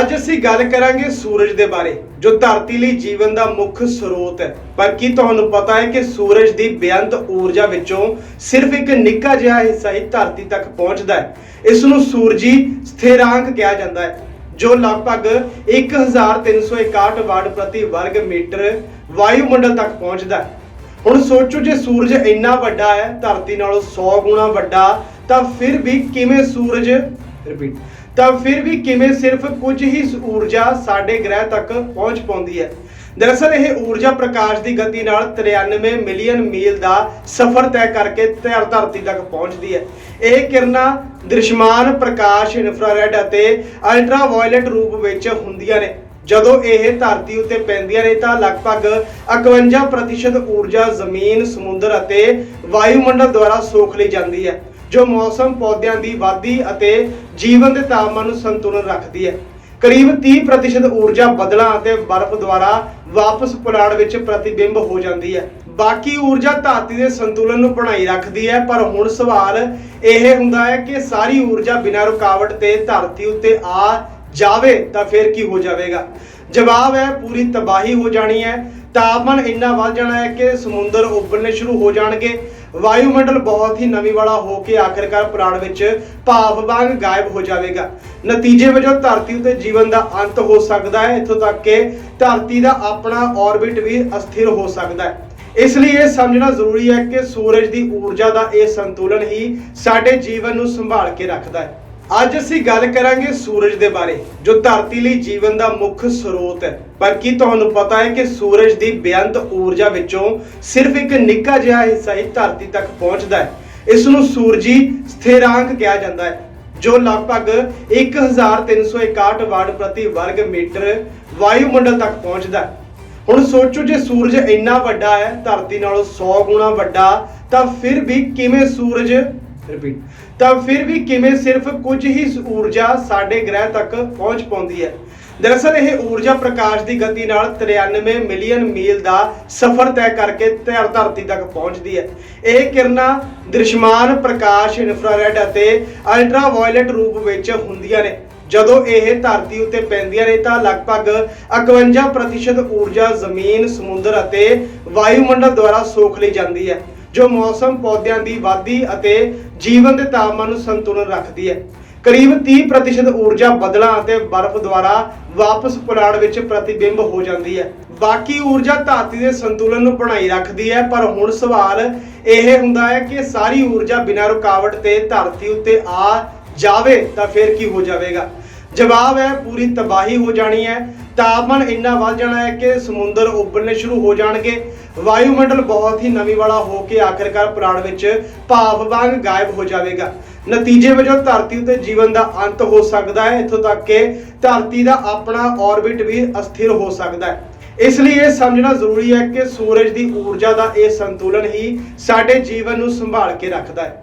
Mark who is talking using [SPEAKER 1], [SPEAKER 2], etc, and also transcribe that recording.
[SPEAKER 1] ਅੱਜ ਅਸੀਂ ਗੱਲ ਕਰਾਂਗੇ ਸੂਰਜ ਦੇ ਬਾਰੇ, ਜੋ ਧਰਤੀ ਲਈ ਜੀਵਨ ਦਾ ਮੁੱਖ ਸਰੋਤ ਹੈ। ਪਰ ਕੀ ਤੁਹਾਨੂੰ ਪਤਾ ਹੈ ਕਿ ਸੂਰਜ ਦੀ ਬੇਅੰਤ ਊਰਜਾ ਵਿੱਚੋਂ ਸਿਰਫ ਇੱਕ ਨਿੱਕਾ ਜਿਹਾ ਹਿੱਸਾ ਹੀ ਧਰਤੀ ਤੱਕ ਪਹੁੰਚਦਾ ਹੈ। ਇਸ ਨੂੰ ਸੂਰਜੀ ਸਥਿਰਾਂਕ ਕਿਹਾ ਜਾਂਦਾ ਹੈ, ਜੋ ਲਗਭਗ 1361 ਵਾਟ ਪ੍ਰਤੀ ਵਰਗ ਮੀਟਰ ਵਾਯੂਮੰਡਲ ਤੱਕ ਪਹੁੰਚਦਾ ਹੈ। ਹੁਣ ਸੋਚੋ ਜੇ ਸੂਰਜ ਇੰਨਾ ਵੱਡਾ ਹੈ, ਧਰਤੀ ਨਾਲੋਂ 100 ਗੁਣਾ ਵੱਡਾ, ਤਾਂ ਫਿਰ ਵੀ ਕਿਵੇਂ ਸੂਰਜ ਰਿਪੀਟ ਤਾਂ ਫਿਰ ਵੀ ਕਿਵੇਂ ਸਿਰਫ ਕੁਝ ਹੀ ਊਰਜਾ ਸਾਡੇ ਗ੍ਰਹਿ ਤੱਕ ਪਹੁੰਚ ਪਾਉਂਦੀ ਹੈ? ਦਰਅਸਲ ਇਹ ਊਰਜਾ ਪ੍ਰਕਾਸ਼ ਦੀ ਗਤੀ ਨਾਲ 93 ਮਿਲੀਅਨ ਮੀਲ ਦਾ ਸਫ਼ਰ ਤੈਅ ਕਰਕੇ ਧਰਤੀ ਤੱਕ ਪਹੁੰਚਦੀ ਹੈ। ਇਹ ਕਿਰਨਾਂ ਦ੍ਰਿਸ਼ਮਾਨ ਪ੍ਰਕਾਸ਼, ਇਨਫਰਾਰੈਡ ਅਤੇ ਅਲਟਰਾਵਾਇਲਟ ਰੂਪ ਵਿੱਚ ਹੁੰਦੀਆਂ ਨੇ। ਜਦੋਂ ਇਹ ਧਰਤੀ ਉੱਤੇ ਪੈਂਦੀਆਂ ਨੇ ਤਾਂ ਲਗਭਗ 51% ਊਰਜਾ ਜ਼ਮੀਨ, ਸਮੁੰਦਰ ਅਤੇ ਵਾਯੂਮੰਡਲ ਦੁਆਰਾ ਸੋਖ ਲਈ ਜਾਂਦੀ ਹੈ। ਜੋ ਮੌਸਮ ਪੌਦਿਆਂ ਦੀ ਵਾਧੀ ਅਤੇ ਜੀਵਨ ਦੇ ਤਾਪਮਾਨ ਨੂੰ ਸੰਤੁਲਨ ਰੱਖਦੀ ਹੈ। ਕਰੀਬ 30% ਊਰਜਾ ਬਦਲਾਂ ਅਤੇ ਬਰਫ਼ ਦੁਆਰਾ ਵਾਪਸ ਪੁਲਾੜ ਵਿੱਚ ਪ੍ਰਤੀਬਿੰਬ ਹੋ ਜਾਂਦੀ ਹੈ। ਬਾਕੀ ਊਰਜਾ ਧਰਤੀ ਦੇ ਸੰਤੁਲਨ ਨੂੰ ਬਣਾਈ ਰੱਖਦੀ ਹੈ, ਪਰ ਹੁਣ ਸਵਾਲ ਇਹ ਹੁੰਦਾ ਹੈ ਕਿ ਸਾਰੀ ਊਰਜਾ ਬਿਨਾਂ ਰੁਕਾਵਟ ਤੇ ਧਰਤੀ ਉੱਤੇ ਆ ਜਾਵੇ ਤਾਂ ਫਿਰ ਕੀ ਹੋ ਜਾਵੇਗਾ? ਜਵਾਬ ਹੈ, ਪੂਰੀ ਤਬਾਹੀ ਹੋ ਜਾਣੀ ਹੈ। ਤਾਪਮਾਨ ਇੰਨਾ ਵੱਧ ਜਾਣਾ ਹੈ ਕਿ ਸਮੁੰਦਰ ਉਬਲਣੇ ਸ਼ੁਰੂ ਹੋ ਜਾਣਗੇ। ਵਾਯੂਮੰਡਲ ਬਹੁਤ ਹੀ ਨਵੀਂ ਵਾਲਾ ਹੋ ਕੇ ਆਖਿਰਕਾਰ ਪੁਰਾਣ ਵਿੱਚ ਭਾਵ ਵਾਂਗ ਗਾਇਬ ਹੋ ਜਾਵੇਗਾ। ਨਤੀਜੇ ਵਜੋਂ ਧਰਤੀ ਉੱਤੇ ਜੀਵਨ ਦਾ ਅੰਤ ਹੋ ਸਕਦਾ ਹੈ। ਇੱਥੋਂ ਤੱਕ ਕਿ ਧਰਤੀ ਦਾ ਆਪਣਾ ਔਰਬਿਟ ਵੀ ਅਸਥਿਰ ਹੋ ਸਕਦਾ ਹੈ। ਇਸ ਲਈ ਇਹ ਸਮਝਣਾ ਜ਼ਰੂਰੀ ਹੈ ਕਿ ਸੂਰਜ ਦੀ ਊਰਜਾ ਦਾ ਇਹ ਸੰਤੁਲਨ ਹੀ ਸਾਡੇ ਜੀਵਨ ਨੂੰ ਸੰਭਾਲ ਕੇ ਰੱਖਦਾ ਹੈ। ਅੱਜ ਅਸੀਂ ਗੱਲ ਕਰਾਂਗੇ ਸੂਰਜ ਦੇ ਬਾਰੇ, ਜੋ ਧਰਤੀ ਲਈ ਜੀਵਨ ਦਾ ਮੁੱਖ ਸਰੋਤ ਹੈ। ਪਰ ਕੀ ਤੁਹਾਨੂੰ ਪਤਾ ਹੈ ਕਿ ਸੂਰਜ ਦੀ ਬੇਅੰਤ ਊਰਜਾ ਵਿੱਚੋਂ ਸਿਰਫ ਇੱਕ ਨਿੱਕਾ ਜਿਹਾ ਹਿੱਸਾ ਹੀ ਧਰਤੀ ਤੱਕ ਪਹੁੰਚਦਾ ਹੈ। ਇਸ ਨੂੰ ਸੂਰਜੀ ਸਥਿਰਾਂਕ ਕਿਹਾ ਜਾਂਦਾ ਹੈ, ਜੋ ਲਗਭਗ 1361 ਵਾਟ ਪ੍ਰਤੀ ਵਰਗ ਮੀਟਰ ਵਾਯੂਮੰਡਲ ਤੱਕ ਪਹੁੰਚਦਾ ਹੈ। ਹੁਣ ਸੋਚੋ ਜੇ ਸੂਰਜ ਇੰਨਾ ਵੱਡਾ ਹੈ, ਧਰਤੀ ਨਾਲੋਂ 100 ਗੁਣਾ ਵੱਡਾ, ਤਾਂ ਫਿਰ ਵੀ ਕਿਵੇਂ ਸੂਰਜ ਰਿਪੀਟ ਤਾਂ ਫਿਰ ਵੀ ਕਿਵੇਂ ਸਿਰਫ ਕੁਝ ਹੀ ਊਰਜਾ ਸਾਡੇ ਗ੍ਰਹਿ ਤੱਕ ਪਹੁੰਚ ਪਾਉਂਦੀ ਹੈ? ਦਰਅਸਲ ਇਹ ਊਰਜਾ ਪ੍ਰਕਾਸ਼ ਦੀ ਗਤੀ ਨਾਲ 93 ਮਿਲੀਅਨ ਮੀਲ ਦਾ ਸਫ਼ਰ ਤੈਅ ਕਰਕੇ ਧਰਤੀ ਤੱਕ ਪਹੁੰਚਦੀ ਹੈ। ਇਹ ਕਿਰਨਾਂ ਦ੍ਰਿਸ਼ਮਾਨ ਪ੍ਰਕਾਸ਼, ਇਨਫਰਾਰੈਡ ਅਤੇ ਅਲਟਰਾਵਾਇਲਟ ਰੂਪ ਵਿੱਚ ਹੁੰਦੀਆਂ ਨੇ। ਜਦੋਂ ਇਹ ਧਰਤੀ ਉੱਤੇ ਪੈਂਦੀਆਂ ਨੇ ਤਾਂ ਲਗਭਗ 51% ਊਰਜਾ ਜ਼ਮੀਨ, ਸਮੁੰਦਰ ਅਤੇ ਵਾਯੂਮੰਡਲ ਦੁਆਰਾ ਸੋਖ ਲਈ ਜਾਂਦੀ ਹੈ। ਜੋ ਮੌਸਮ ਪੌਦਿਆਂ ਦੀ ਵਾਧੀ ਅਤੇ ਜੀਵਨ ਦੇ ਤਾਪਮਾਨ ਨੂੰ ਸੰਤੁਲਨ ਰੱਖਦੀ ਹੈ। ਕਰੀਬ 30% ਊਰਜਾ ਬਦਲਾਂ ਅਤੇ ਬਰਫ਼ ਦੁਆਰਾ ਵਾਪਸ ਪੁਲਾੜ ਵਿੱਚ ਪ੍ਰਤੀਬਿੰਬ ਹੋ ਜਾਂਦੀ ਹੈ। ਬਾਕੀ ਊਰਜਾ ਧਰਤੀ ਦੇ ਸੰਤੁਲਨ ਨੂੰ ਬਣਾਈ ਰੱਖਦੀ ਹੈ, ਪਰ ਹੁਣ ਸਵਾਲ ਇਹ ਹੁੰਦਾ ਹੈ ਕਿ ਸਾਰੀ ਊਰਜਾ ਬਿਨਾਂ ਰੁਕਾਵਟ ਤੇ ਧਰਤੀ ਉੱਤੇ ਆ ਜਾਵੇ ਤਾਂ ਫਿਰ ਕੀ ਹੋ ਜਾਵੇਗਾ? ਜਵਾਬ ਹੈ, ਪੂਰੀ ਤਬਾਹੀ ਹੋ ਜਾਣੀ ਹੈ। ਤਾਪਮਾਨ ਇੰਨਾ ਵੱਧ ਜਾਣਾ ਹੈ ਕਿ ਸਮੁੰਦਰ ਉਬਲਣੇ ਸ਼ੁਰੂ ਹੋ ਜਾਣਗੇ। ਵਾਯੂਮੰਡਲ ਬਹੁਤ ਹੀ ਨਮੀ ਵਾਲਾ ਹੋ ਕੇ ਆਖਿਰਕਾਰ ਪੁਰਾਣ ਵਿੱਚ ਭਾਫ ਵਾਂਗ ਗਾਇਬ ਹੋ ਜਾਵੇਗਾ। ਨਤੀਜੇ ਵਜੋਂ ਧਰਤੀ ਉੱਤੇ ਜੀਵਨ ਦਾ ਅੰਤ ਹੋ ਸਕਦਾ ਹੈ। ਇੱਥੋਂ ਤੱਕ ਕਿ ਧਰਤੀ ਦਾ ਆਪਣਾ ਔਰਬਿਟ ਵੀ ਅਸਥਿਰ ਹੋ ਸਕਦਾ ਹੈ। ਇਸ ਲਈ ਇਹ ਸਮਝਣਾ ਜ਼ਰੂਰੀ ਹੈ ਕਿ ਸੂਰਜ ਦੀ ਊਰਜਾ ਦਾ ਇਹ ਸੰਤੁਲਨ ਹੀ ਸਾਡੇ ਜੀਵਨ ਨੂੰ ਸੰਭਾਲ ਕੇ ਰੱਖਦਾ ਹੈ।